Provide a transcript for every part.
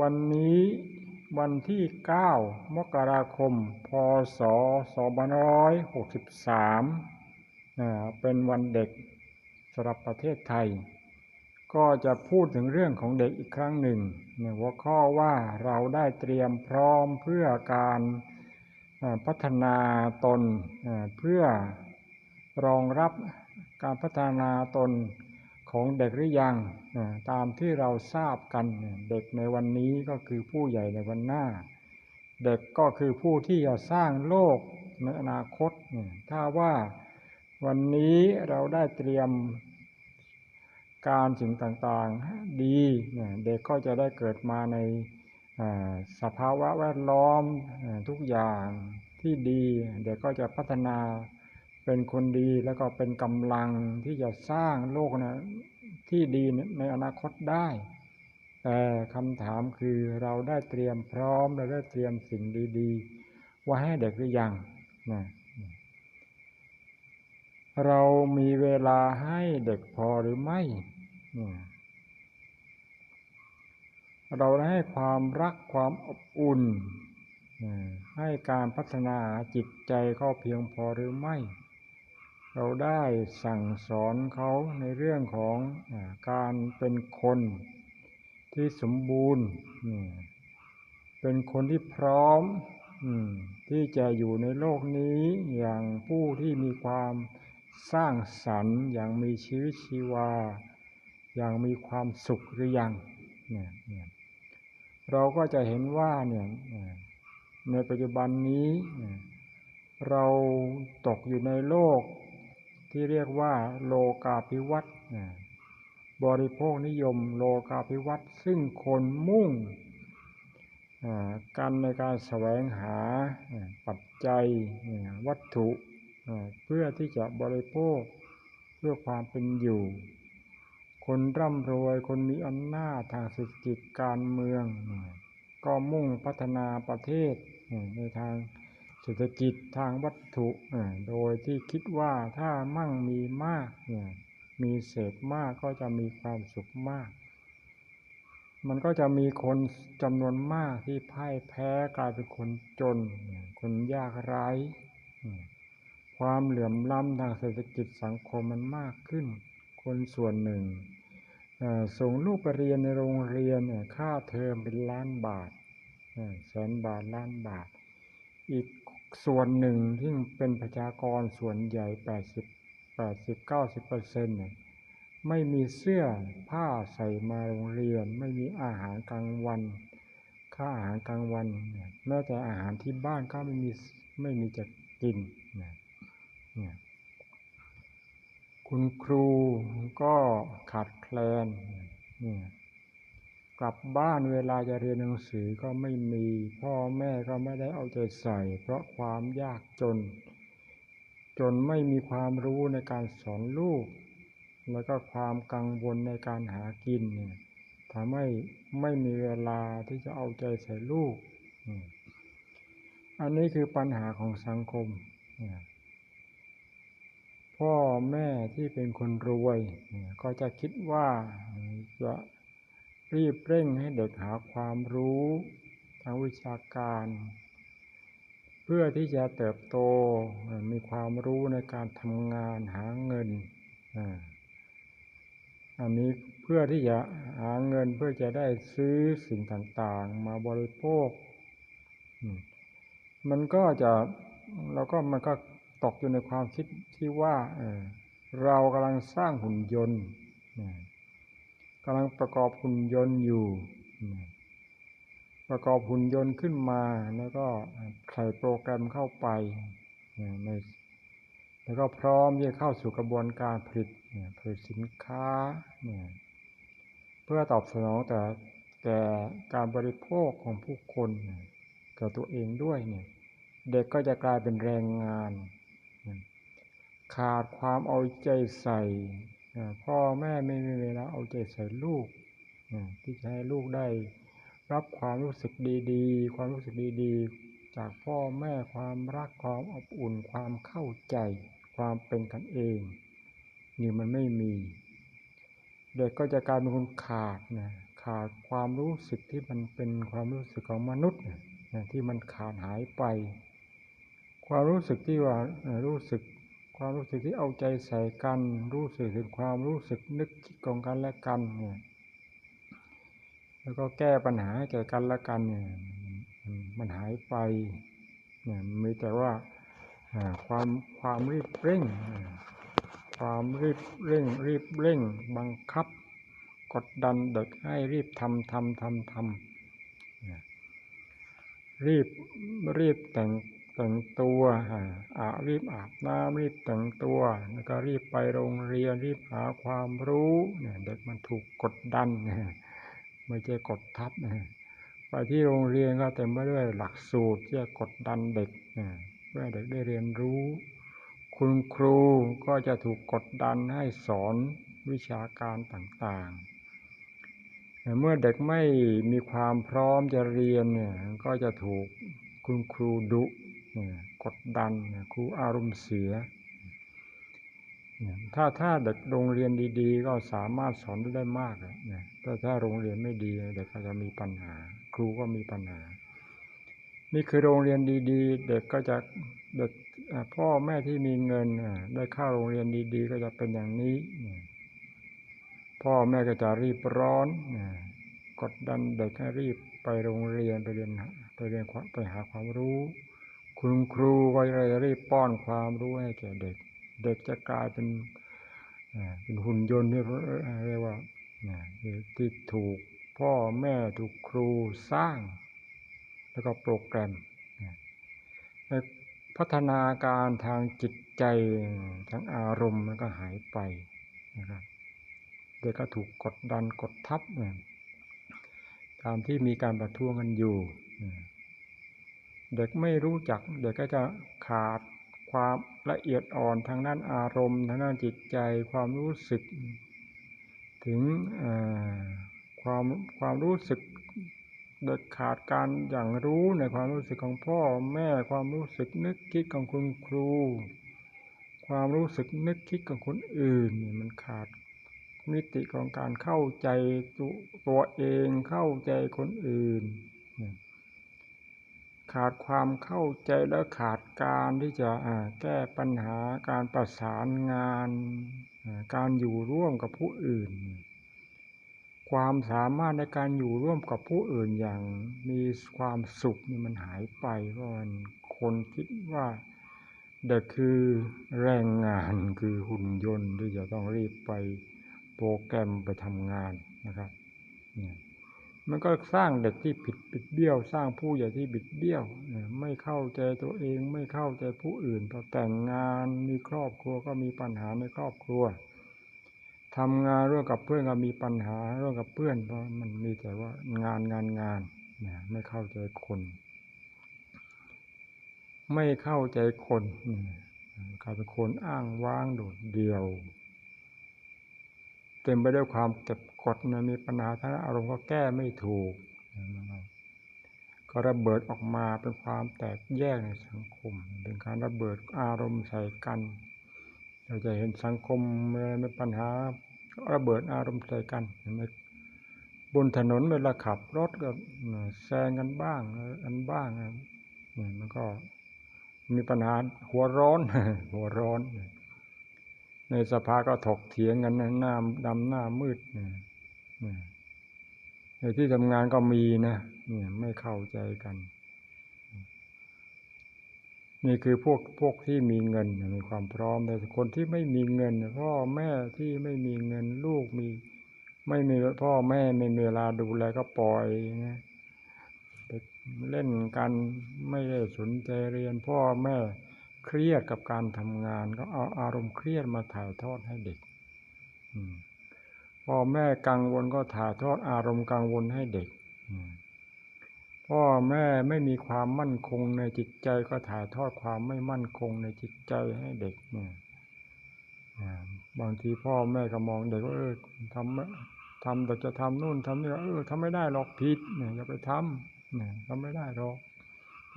วันนี้วันที่ 9 มกราคม พศ 2563เป็นวันเด็กสำหรับประเทศไทย ก็จะพูดถึงเรื่องของเด็กอีกครั้งหนึ่งในหัวข้อว่าเราได้เตรียมพร้อมเพื่อการพัฒนาตนเพื่อรองรับการพัฒนาตน ของเด็กหรือยัง ตามที่เราทราบกัน เด็กในวันนี้ก็คือผู้ใหญ่ในวันหน้า เด็กก็คือผู้ที่จะสร้างโลกในอนาคต ถ้าว่าวันนี้เราได้เตรียมการสิ่งต่างๆดี เด็กก็จะได้เกิดมาในสภาวะแวดล้อมทุกอย่างที่ดี เด็กก็จะพัฒนา เป็นคนดีแล้วก็เป็นกำลังที่จะสร้างโลกนะที่ดีในอนาคตได้ แต่คำถามคือเราได้เตรียมพร้อม เราได้เตรียมสิ่งดีๆไว้ให้เด็กหรือยังนะเรามีเวลาให้เด็กพอหรือไม่ เราได้ให้ความรักความอบอุ่น ให้การพัฒนาจิตใจเขาเพียงพอหรือไม่ เราได้สั่งสอนเขาในเรื่องของการเป็นคนที่สมบูรณ์ เป็นคนที่พร้อมที่จะอยู่ในโลกนี้อย่างผู้ที่มีความสร้างสรรค์อย่างมีชีวิตชีวา อย่างมีความสุขหรือยังเนี่ยเราก็จะเห็นว่าเนี่ยในปัจจุบันนี้ เราตกอยู่ในโลก ที่เรียกว่า โลกาภิวัตน์บริโภคนิยมโลกาภิวัตน์ซึ่งคนมุ่งกันในการแสวงหาปัจจัยวัตถุเพื่อที่จะบริโภคเพื่อความเป็นอยู่ คนร่ำรวยคนมีอำนาจทางเศรษฐกิจการเมือง ก็มุ่งพัฒนาประเทศในทาง เศรษฐกิจทางวัตถุโดยที่คิดว่าถ้ามั่งมีมากมีเศษมากก็จะมีความสุขมาก มันก็จะมีคนจำนวนมากที่พ่ายแพ้กลายเป็นคนจน คนยากไร้ความเหลื่อมล้ำทางเศรษฐกิจสังคมมันมากขึ้น คนส่วนหนึ่งส่งลูกไปเรียนในโรงเรียนค่าเทอมเป็นล้านบาทแสนบาทล้านบาท อีก ส่วนหนึ่งที่เป็นประชากรส่วนใหญ่ 80 80 90เปอร์เซ็นต์ไม่มีเสื้อผ้าใส่มาโรงเรียน ไม่มีอาหารกลางวัน ค่าอาหารกลางวันแม้แต่อาหารที่บ้านก็ไม่มีไม่มีจะกินนะคุณครูก็ขาดแคลน กลับบ้านเวลาจะเรียนหนังสือก็ไม่มี พ่อแม่ก็ไม่ได้เอาใจใส่ เพราะความยากจน จนไม่มีความรู้ในการสอนลูก แล้วก็ความกังวลในการหากินเนี่ยทำให้ไม่มีเวลาที่จะเอาใจใส่ลูก อันนี้คือปัญหาของสังคม พ่อแม่ที่เป็นคนรวย ก็จะคิดว่าจะ รีบเร่งให้เด็กหาความรู้ทางวิชาการ เพื่อที่จะเติบโตมีความรู้ในการทำงานหาเงินอันนี้เพื่อที่จะหาเงินเพื่อจะได้ซื้อสิ่งต่างๆ มาบริโภค มันก็จะเราก็มันก็ตกอยู่ในความคิดที่ว่าเเรากำลังสร้างหุ่นยนต์ กำลังประกอบหุ่นยนต์อยู่ ประกอบหุ่นยนต์ขึ้นมาแล้วก็ใส่โปรแกรมเข้าไปแล้วก็พร้อมที่จะเข้าสู่กระบวนการผลิตผลิตสินค้า เพื่อตอบสนองแต่แต่การบริโภคของผู้คนกับตัวเองด้วยเนี่ยเด็กก็จะกลายเป็นแรงงาน ขาดความเอาใจใส่ พ่อแม่ไม่มีเวลาเอาใจใส่ลูกที่จะให้ลูกได้ รับความรู้สึกดีๆ ความรู้สึกดีๆ จากพ่อแม่ความรักความอบอุ่นความเข้าใจ ความเป็นกันเอง นี่มันไม่มี เด็กก็จะกลายเป็นคนขาดนะขขาดความรู้สึกที่มันเป็นความรู้สึกของมนุษย์ที่มันขาดหายไป ความรู้สึกที่ว่ารู้สึก ความรู้สึกที่เอาใจใส่กัน รู้สึกถึงความรู้สึกนึกคิดของกันและกันเนี่ยแล้วก็แก้ปัญหาแก่กันและกันเนี่ยมันหายไปเนี่ยมีแต่ว่าความความรีบเร่ง ความรีบเร่ง รีบเร่ง บังคับ กดดันเด็กให้รีบทำทำทำทำรีบรีบแต่ง แต่งตัวอารีบอาบน้ำรีบแต่งตัว แล้วก็รีบไปโรงเรียนรีบหาความรู้เนี่ยเด็กมันถูกกดดันไม่ใช่กดทับไปที่โรงเรียนก็เต็มไปด้วยหลักสูตรที่จะกดดันเด็กเพื่อเด็กได้เรียนรู้ คุณครูก็จะถูกกดดันให้สอนวิชาการต่างๆ เมื่อเด็กไม่มีความพร้อมจะเรียนเนี่ยก็จะถูกคุณครูดุ กดดันครูอารมณ์เสีย ถ้าถ้าเด็กโรงเรียนดีๆ ก็สามารถสอนได้มากนะแต่ถ้าโรงเรียนไม่ดีเด็กก็จะมีปัญหา ครูก็มีปัญหา นี่คือโรงเรียนดีๆ เด็กก็จะเด็กพ่อแม่ที่มีเงินได้เข้าโรงเรียนดีๆ ก็จะเป็นอย่างนี้ พ่อแม่ก็จะรีบร้อนกดดันเด็กให้รีบไปโรงเรียนไปเรียนไปเรียนไปหาความรู้ คุณครูก็เลยรีบป้อนความรู้ให้แก่เด็ก เด็กจะกลายเป็นเป็นหุ่นยนต์ที่เรียกว่าที่ถูกพ่อแม่ถูกครูสร้าง แล้วก็โปรแกรมพัฒนาการทางจิตใจทางอารมณ์มันก็หายไปนะครับเด็กก็ถูกกดดันกดทับตามที่มีการประท้วงกันอยู่ เด็กไม่รู้จัก เด็กก็จะขาดความละเอียดอ่อนทางด้านอารมณ์ ทางด้านจิตใจความรู้สึก ถึงความความรู้สึกเด็กขาดการอย่างรู้ในความรู้สึกของพ่อแม่ความรู้สึกนึกคิดของคุณครู ความรู้สึกนึกคิดของคนอื่นมันขาดมิติของการเข้าใจตัวเองเข้าใจคนอื่น ขาดความเข้าใจและขาดการที่จะแก้ปัญหาการประสานงาน การอยู่ร่วมกับผู้อื่น ความสามารถในการอยู่ร่วมกับผู้อื่นอย่างมีความสุขนี่มันหายไปเพราะมันคนคิดว่าเด็กคือแรงงานคือหุ่นยนต์ที่จะต้องรีบไปโปรแกรมไปทำงานนะครับเนี่ย มันก็สร้างเด็กที่ผิดบิดเบี้ยว สร้างผู้ใหญ่ที่บิดเบี้ยวไม่เข้าใจตัวเองไม่เข้าใจผู้อื่นพอแต่งงานมีครอบครัวก็มีปัญหาในครอบครัวทำงานร่วมกับเพื่อนก็มีปัญหาร่วมกับเพื่อนเพราะมันมีแต่ว่างานงานงานเนี่ยไม่เข้าใจคน ไม่เข้าใจคนกลายเป็นคนอ้างว้างโดดเดี่ยว เต็มไปด้วยความเก็บกดนะมีปัญหาทางอารมณ์ก็แก้ไม่ถูก ก็ระเบิดออกมาเป็นความแตกแยกในสังคม เป็นการระเบิดอารมณ์ใส่กัน เราจะเห็นสังคมมีปัญหาระเบิดอารมณ์ใส่กันเห็นไหมบนถนนเวลาขับรถก็แซงกันบ้างอันบ้างมันก็มีปัญหาหัวร้อนหัวร้อน ในสภาก็ถกเถียงกันหน้าดำหน้ามืดในที่ทำงานก็มีนะเนี่ยไม่เข้าใจกัน นี่คือพวกพวกที่มีเงินมีความพร้อมแต่คนที่ไม่มีเงินพ่อแม่ที่ไม่มีเงินลูกมี ไม่มีพ่อแม่ไม่มีเวลาดูแลก็ปล่อยนะไปเล่นกันไม่ได้สนใจเรียนพ่อแม่ เครียดกับการทำงาน ก็เอาอารมณ์เครียดมาถ่ายทอดให้เด็กพ่อแม่กังวลก็ถ่ายทอดอารมณ์กังวลให้เด็กพ่อแม่ไม่มีความมั่นคงในจิตใจก็ถ่ายทอดความไม่มั่นคงในจิตใจให้เด็กเนี่ยบางทีพ่อแม่ก็มองเด็กว่าเออทำทำแต่จะทำนู่นทำนี่เออทำไม่ได้หรอกผิดเนี่ยอย่าไปทำเนี่ยทำไม่ได้หรอก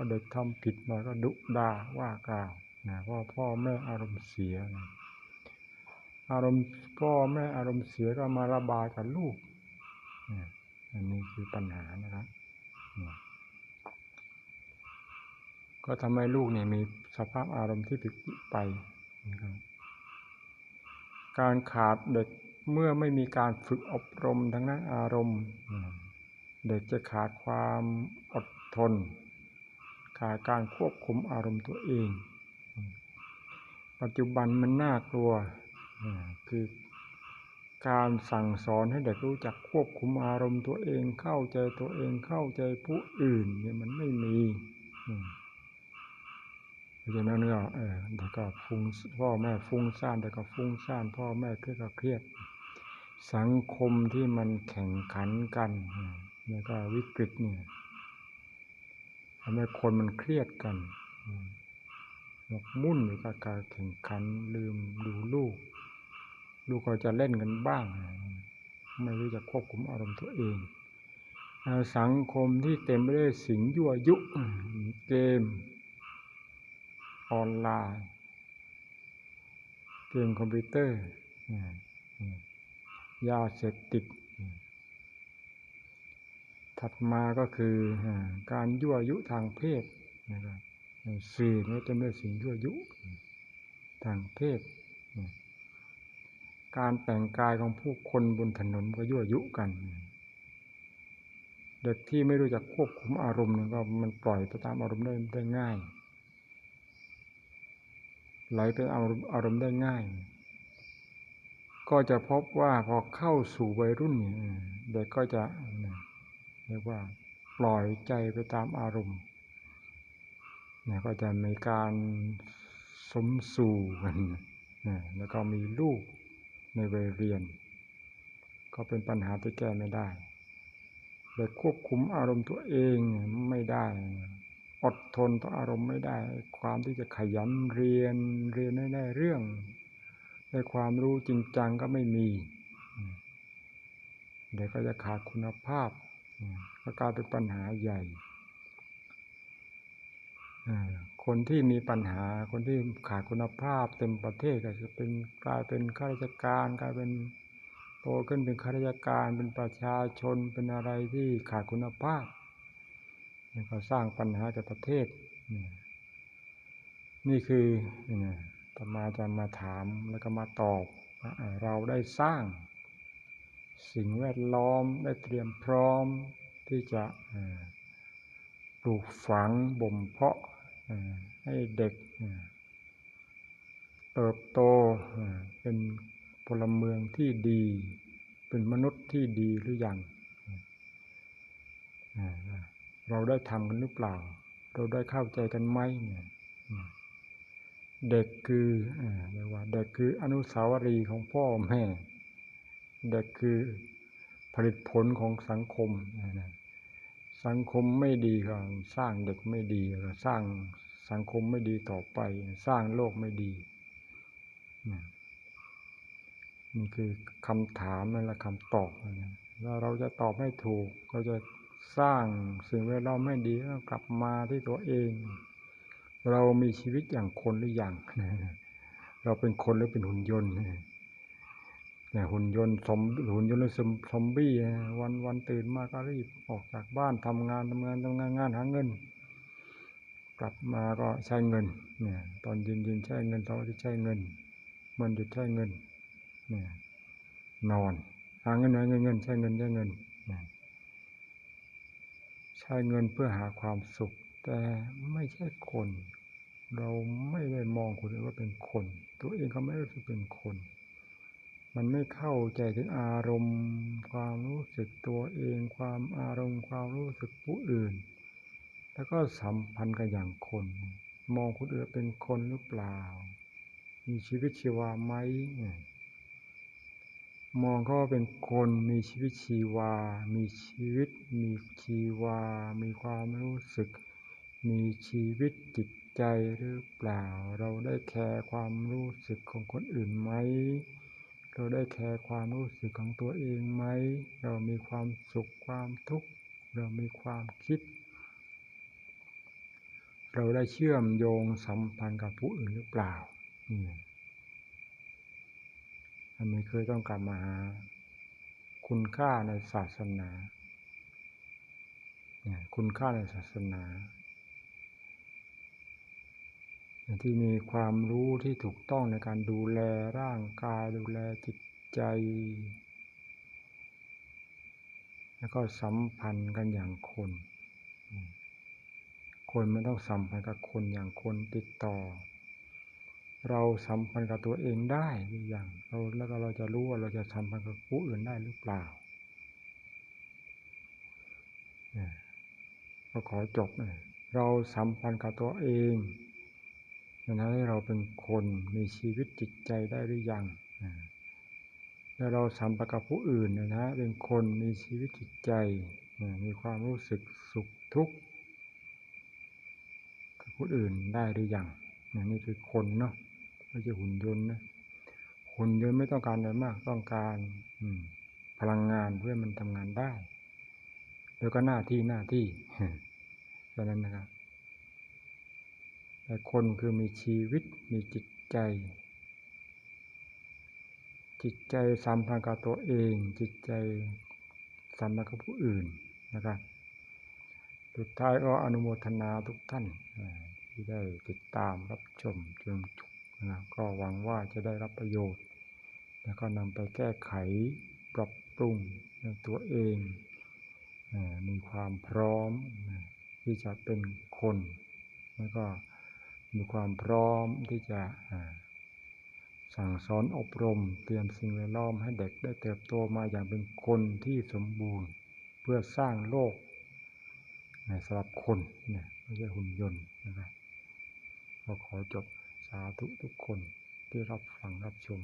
พอเด็กทำผิดมาก็ดุด่าว่ากล่าวนะพราะพ่อแม่อารมณ์เสียนะอารมณ์พ่อแม่อารมณ์เสียก็มาระบายกับลูกอันนี้คือปัญหานะครับก็ทำให้ลูกเนี่ยมีสภาพอารมณ์ที่ผิดไปนะครับการขาดเด็กเมื่อไม่มีการฝึกอบรมทางด้านอารมณ์ เด็กจะขาดความอดทน ขาดการควบคุมอารมณ์ตัวเอง ปัจจุบันมันน่ากลัวคือการสั่งสอนให้เด็กรู้จักควบคุมอารมณ์ตัวเองเข้าใจตัวเองเข้าใจผู้อื่นเนี่ยมันไม่มีเพราะฉะนั้นเออเด็กก็ฟุ้งพ่อแม่ฟุ้งซ่านเด็กก็ฟุ้งซ่านพ่อแม่เครียดก็เครียด สังคมที่มันแข่งขันกันแล้วก็วิกฤตเนี่ยำให้คนมันเครียดกันหมกมุ่นกับการแข่งขันลืมดูลูก ลูกก็จะเล่นกันบ้าง ไม่รู้จะควบคุมอารมณ์ตัวเอง สังคมที่เต็มไปด้วยสิ่งยั่วยุ เกม ออนไลน์เกมคอมพิวเตอร์ยาเสพติด ถัดมาก็คือการยั่วยุทางเพศนะครับสื่อนี่จะเป็นสิ่งยั่วยุทางเพศ การแต่งกายของผู้คนบนถนนก็ยั่วยุกัน เด็กที่ไม่รู้จักควบคุมอารมณ์ก็มันปล่อยไปตามอารมณ์ได้ได้ง่ายไหลไปอารมณ์อารมณ์ได้ง่าย ก็จะพบว่าพอเข้าสู่วัยรุ่นเด็กก็จะ เรียกว่าปล่อยใจไปตามอารมณ์เนะก็จะมีการสมสู่กันนะแล้วก็มีลูกในวัยเรียน ก็เป็นปัญหาที่แก้ไม่ได้แต่ควบคุมอารมณ์ตัวเองไม่ได้ อดทนต่ออารมณ์ไม่ได้ ความที่จะขยันเรียนเรียนได้ได้เรื่องในความรู้จริงจังก็ไม่มี เดี๋ยวก็จะขาดคุณภาพ ก็กลายเป็นปัญหาใหญ่คนที่มีปัญหาคนที่ขาดคุณภาพเต็มประเทศก็จะเป็นกลายเป็นข้าราชการกลายเป็นโตขึ้นเป็นข้าราชการเป็นประชาชนเป็นอะไรที่ขาดคุณภาพนี่ก็สร้างปัญหาแก่ประเทศ นี่คือต่อมาจะมาถามแล้วก็มาตอบเราได้สร้าง สิ่งแวดล้อมได้เตรียมพร้อมที่จะปลูกฝังบ่มเพาะให้เด็กเติบโตเป็นพลเมืองที่ดี เป็นมนุษย์ที่ดีหรือยังเราได้ทำกันหรือเปล่า เราได้เข้าใจกันไหมเนี่ยเด็กคือเรียกว่าเด็กคืออนุสาวรีย์ของพ่อแม่ เด็กคือผลิตผลของสังคม สังคมไม่ดีก็สร้างเด็กไม่ดีก็สร้างสังคมไม่ดีต่อไป สร้างโลกไม่ดีนี่คือคำถามนั่นแหละคำตอบนะแล้วเราจะตอบให้ถูกก็จะสร้างสิ่งแวดล้อมไม่ดีก็กลับมาที่ตัวเอง เรามีชีวิตอย่างคนหรืออย่าง เราเป็นคนหรือเป็นหุ่นยนต์ เนี่ยหุ่นยนต์สมหุ่นยนต์หรือซอมบี้วันวันตื่นมาก็รีบออกจากบ้านทำงานทำงานทำงานงานหาเงิน กลับมาก็ใช้เงินเนี่ยตอนยินยินใช้เงินตอนที่ใช้เงิน มันหยุดใช้เงินเนี่ยนอนหาเงินหาเงินเงินใช้เงินใช้เงินใช้เงินเพื่อหาความสุข แต่ไม่ใช่คน เราไม่ได้มองคนอื่นว่าเป็นคน ตัวเองก็ไม่รู้สึกเป็นคน มันไม่เข้าใจถึงอารมณ์ ความรู้สึกตัวเอง ความอารมณ์ ความรู้สึกผู้อื่น แล้วก็สัมพันธ์กันอย่างคน มองคนอื่นเป็นคนหรือเปล่า มีชีวิตชีวาไหมมองเขาเป็นคนมีชีวิตชีวา มีชีวิต มีชีวา มีความรู้สึก มีชีวิตจิตใจหรือเปล่า เราได้แคร์ความรู้สึกของคนอื่นไหม เราได้แคร์ความรู้สึกของตัวเองไหม เรามีความสุขความทุกข์ เรามีความคิด เราได้เชื่อมโยงสัมพันธ์กับผู้อื่นหรือเปล่าอันนี้เคยต้องกลับมาหาคุณค่าในศาสนาเนี่ยคุณค่าในศาสนา ที่มีความรู้ที่ถูกต้องในการดูแลร่างกายดูแลจิตใจ แล้วก็สัมพันธ์กันอย่างคน คนไม่ต้องสัมพันธ์กับคนอย่างคนติดต่อ เราสัมพันธ์กับตัวเองได้หรือยังเราแล้วก็เราจะรู้ว่าเราจะสัมพันธ์กับผู้อื่นได้หรือเปล่าก็ขอจบเราสัมพันธ์กับตัวเอง นะให้เราเป็นคนมีชีวิตจิตใจได้หรือยังแล้วเราสัมพันธ์กับผู้อื่นนะนะเป็นคนมีชีวิตจิตใจ มีความรู้สึกสุขทุกข์กับผู้อื่นได้หรือยังนี่คือคนเนาะไม่ใช่หุ่นยนต์นะหุ่นยนต์ไม่ต้องการอะไรมาก ต้องการพลังงานเพื่อมันทำงานได้ แล้วก็หน้าที่หน้าที่แค่นั้นนะครับ แต่คนคือมีชีวิตมีจิตใจ จิตใจสัมพันธ์กับตัวเอง จิตใจสัมพันธ์กับผู้อื่นนะครับสุดท้ายก็อนุโมทนาทุกท่านที่ได้ติดตามรับชมจนจบนะก็หวังว่าจะได้รับประโยชน์ แล้วก็นำไปแก้ไขปรับปรุงตัวเอง มีความพร้อมที่จะเป็นคนแล้วก็ มีความพร้อมที่จะสั่งสอนอบรม เตรียมสิ่งแวดล้อมให้เด็กได้เติบโตมาอย่างเป็นคนที่สมบูรณ์ เพื่อสร้างโลกสำหรับคนเนี่ยไม่ใช่หุ่นยนต์นะครับก็ขอจบสาธุทุกคนที่รับฟังรับชม